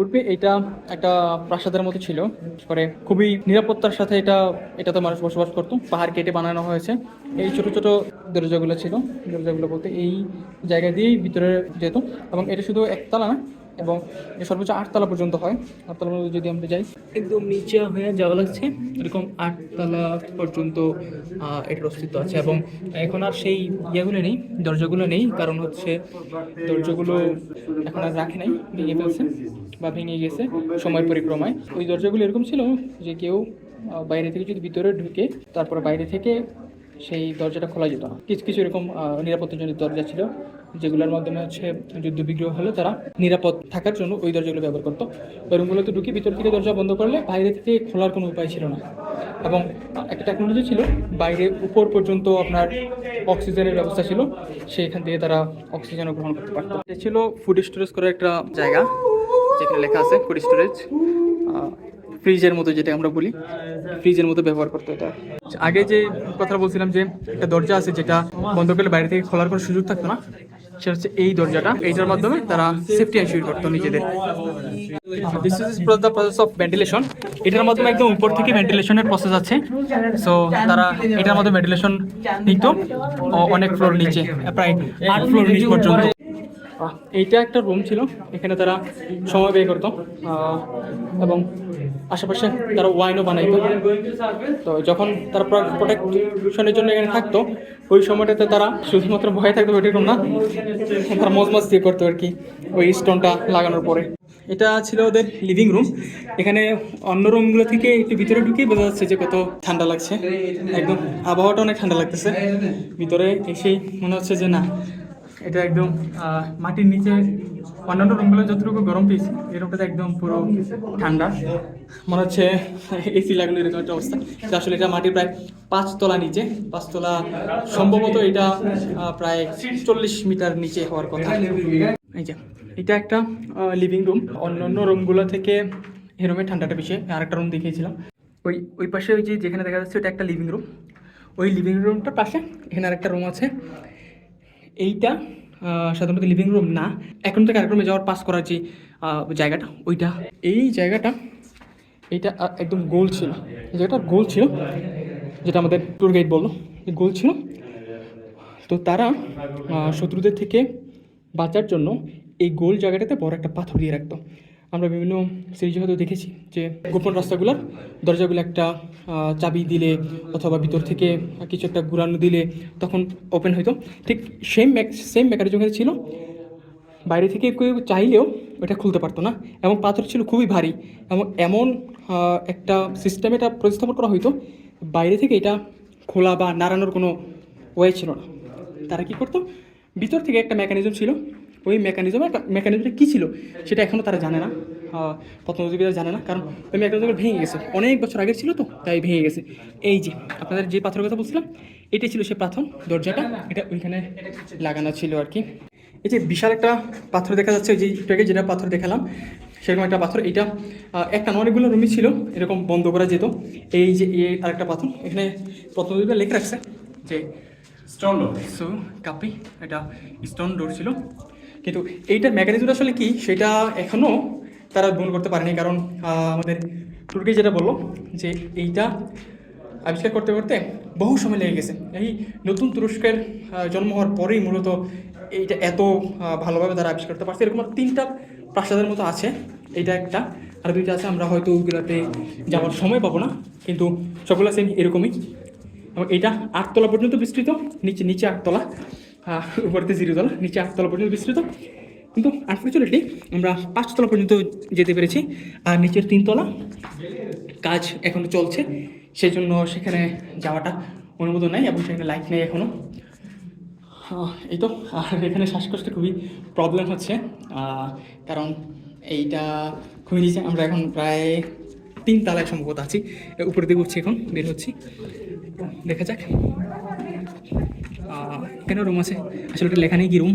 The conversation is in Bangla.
উডপি এটা একটা প্রাসাদের মতো ছিল পরে খুবই নিরাপত্তার সাথে এটা, এটাতে মানুষ বসবাস করতো, পাহাড় কেটে বানানো হয়েছে। এই ছোট ছোট দরজাগুলো ছিল, দরজাগুলো বলতে এই জায়গা দিয়েই ভিতরে যেত। এবং এটা শুধু একতলা না, এবং সর্বোচ্চ আটতলা পর্যন্ত হয়। আটতলা পর্যন্ত যদি আমরা যাই, একদম নিচে হয়ে যাওয়া লাগছে। এরকম আটতলা পর্যন্ত এটার অস্তিত্ব আছে। এবং এখন আর সেই ইয়েগুলো নেই, দরজাগুলো নেই। কারণ হচ্ছে দরজাগুলো এখন আর রাখে নাই, ভেঙে ফেলছে। বা ভেঙে গেছে সময়ের পরিক্রমায়। ওই দরজাগুলো এরকম ছিল যে কেউ বাইরে থেকে যদি ভিতরে ঢুকে তারপরে বাইরে থেকে সেই দরজাটা খোলা যেত না। কিছু কিছু এরকম নিরাপত্তাজনিত দরজা ছিল যেগুলোর মাধ্যমে হচ্ছে যুদ্ধ বিগ্রহ হলে তারা নিরাপদ থাকার জন্য ওই দরজাগুলো ব্যবহার করতো। রুমগুলোতে ঢুকে ভিতর থেকে দরজা বন্ধ করলে বাইরে থেকে খোলার কোনো উপায় ছিল না। এবং একটা টেকনোলজি ছিল, বাইরে উপর পর্যন্ত আপনার অক্সিজেনের ব্যবস্থা ছিল, সেইখান থেকে তারা অক্সিজেনও গ্রহণ করতে পারতো। এটা ছিল ফুড স্টোরেজ করার একটা জায়গা। যেখানে লেখা আছে ফুড স্টোরেজ। ফ্রিজের মতো যেটা আমরা বলি। ফ্রিজের মতো ব্যবহার করতো এটা। আগে যে কথা বলছিলাম যে একটা দরজা আছে যেটা বন্ধ করলে বাইরে থেকে খোলার কোনো সুযোগ থাকতো না, সেটা হচ্ছে এই দরজাটা। এইটার মাধ্যমে তারা সেফটি এনশিওর করতো নিজেদের। This is the process of ventilation এটার মাধ্যমে একদম উপর থেকে ভেন্টিলেশনের প্রসেস আছে। সো তারা এটার মধ্যে ভেন্টিলেশন নিত। অনেক ফ্লোর নিচে, প্রায় আট ফ্লোর নিচ পর্যন্ত। এইটা একটা রুম ছিল। এখানে তারা সময় ব্যয় করতো। এবং আশেপাশে তারা ওয়াইনও বানাইতো। তো যখন তারা প্রোটেকশনের জন্য এখানে থাকতো, ওই সময়টাতে তারা শুধুমাত্র ভয়ে থাকতো ওইরকম না। তারা মজ দিয়ে করতো আর কি, ওই স্টোনটা লাগানোর পরে। এটা ছিল ওদের লিভিং রুম এখানে অন্য রুমগুলো থেকে একটু ভিতরে ঢুকেই বোঝা যাচ্ছে যে কত ঠান্ডা লাগছে। একদম আবহাওয়াটা অনেক ঠান্ডা লাগতেছে। ভিতরে এসেই মনে হচ্ছে যে না এটা একদম মাটির নিচে, অন্যান্য রুমগুলো যতটুকু গরম পেয়েছি, এই রুমটাতে একদম পুরো ঠান্ডা। মনে হচ্ছে এসি লাগানো এরকম একটা অবস্থা। আসলে এটা মাটির প্রায় পাঁচতলা নিচে পাঁচতলা সম্ভবত এটা প্রায় চল্লিশ মিটার নিচে হওয়ার কথা। এই যে, এটা একটা লিভিং রুম অন্যান্য রুমগুলো থেকে এই রুমে ঠান্ডাটা বেশি, আরেকটা রুম দেখিয়েছিলাম। ওই ওই পাশে ওই যে যেখানে দেখা যাচ্ছে, ওটা একটা লিভিং রুম ওই লিভিং রুমটার পাশে এখানে আরেকটা রুম আছে। এইটা সাধারণত লিভিং রুম না। এখন থেকে আরেক রুমে যাওয়ার পাস করার যে জায়গাটা, ওইটা। এই জায়গাটা, এইটা একদম গোল ছিল। এই জায়গাটা গোল ছিল, যেটা আমাদের ট্যুর গাইড বলল গোল ছিল। তো তারা শত্রুদের থেকে বাঁচার জন্য এই গোল জায়গাটাতে বড় একটা পাথর দিয়ে রাখতো। আমরা বিভিন্ন সিরিজে হয়তো দেখেছি যে, গোপন রাস্তাগুলোর দরজাগুলো একটা চাবি দিলে অথবা ভিতর থেকে কিছু একটা ঘুরানো দিলে তখন ওপেন হইতো। ঠিক সেম সেম মেকানিজম ছিল, বাইরে থেকে কেউ চাইলেও এটা খুলতে পারতো না এবং পাথর ছিল খুবই ভারী এবং এমন একটা সিস্টেম এটা প্রতিস্থাপন করা হইতো, বাইরে থেকে এটা খোলা বা নাড়ানোর কোনো ওয়ে ছিল না। তারা কি করতো? ভিতর থেকে একটা মেকানিজম ছিল। ওই মেকানিজম একটা মেকানিজমটা কী ছিল? সেটা এখনও তারা জানে না। প্রত্নতত্ত্ববিদরা জানে না কারণ ওই মেকানিজমটা ভেঙে গেছে। অনেক বছর আগের ছিল তো তাই ভেঙে গেছে। এই যে আপনাদের যে পাথরের কথা বলছিলাম এটাই ছিল সে পাথর দরজাটা এটা ওইখানে লাগানো ছিল আর কি। এই যে বিশাল একটা পাথর দেখা যাচ্ছে ওই যে একটু যেটা পাথর দেখালাম সেরকম একটা পাথর এটা একটা অনেকগুলো রুমই ছিল এরকম বন্ধ করা যেত। এই যে এই আরেকটা পাথর এখানে প্রত্নতত্ত্ববিদরা লেখা রাখছে যে স্টোন সো কাপি এটা স্টোন ডোর ছিল। কিন্তু এইটার মেকানিজম আসলে কি সেটা এখনও তারা গুণ করতে পারেনি। কারণ আমাদের তুর্কি যেটা বলল যে এইটা আবিষ্কার করতে করতে বহু সময় লেগে গেছে। এই নতুন তুরস্কের জন্ম হওয়ার পরেই মূলত এইটা এত ভালোভাবে তারা আবিষ্কার করতে পারছে। এরকম তিনটা প্রাসাদের মতো আছে। এইটা একটা। আর দুইটা আছে, আমরা হয়তো ওইগুলোতে যাওয়ার সময় পাবো না। কিন্তু সবগুলো সেম এরকমই। এবং এটা আটতলা পর্যন্ত বিস্তৃত। নিচে নিচে আটতলা। উপরেতে জিরো তলা নিচে আটতলা পর্যন্ত বিস্তৃত। কিন্তু আনফর্চুনেটলি আমরা পাঁচতলা পর্যন্ত যেতে পেরেছি আর নিচের তিনতলা কাজ এখনও চলছে। সেই জন্য সেখানে যাওয়াটা অনুমোদন নাই এবং সেখানে লাইট নেই এখনও এই তো আর এখানে শ্বাসকষ্টে খুবই প্রবলেম হচ্ছে। কারণ এইটা খুবই নিচে আমরা এখন প্রায় তিন তালায় সম্ভবত আছি। এ, উপরের দিকে উঠছি এখন বের হচ্ছি। দেখা যাক। এখানে রুম আছে? আসলে লেখা নেই কি রুম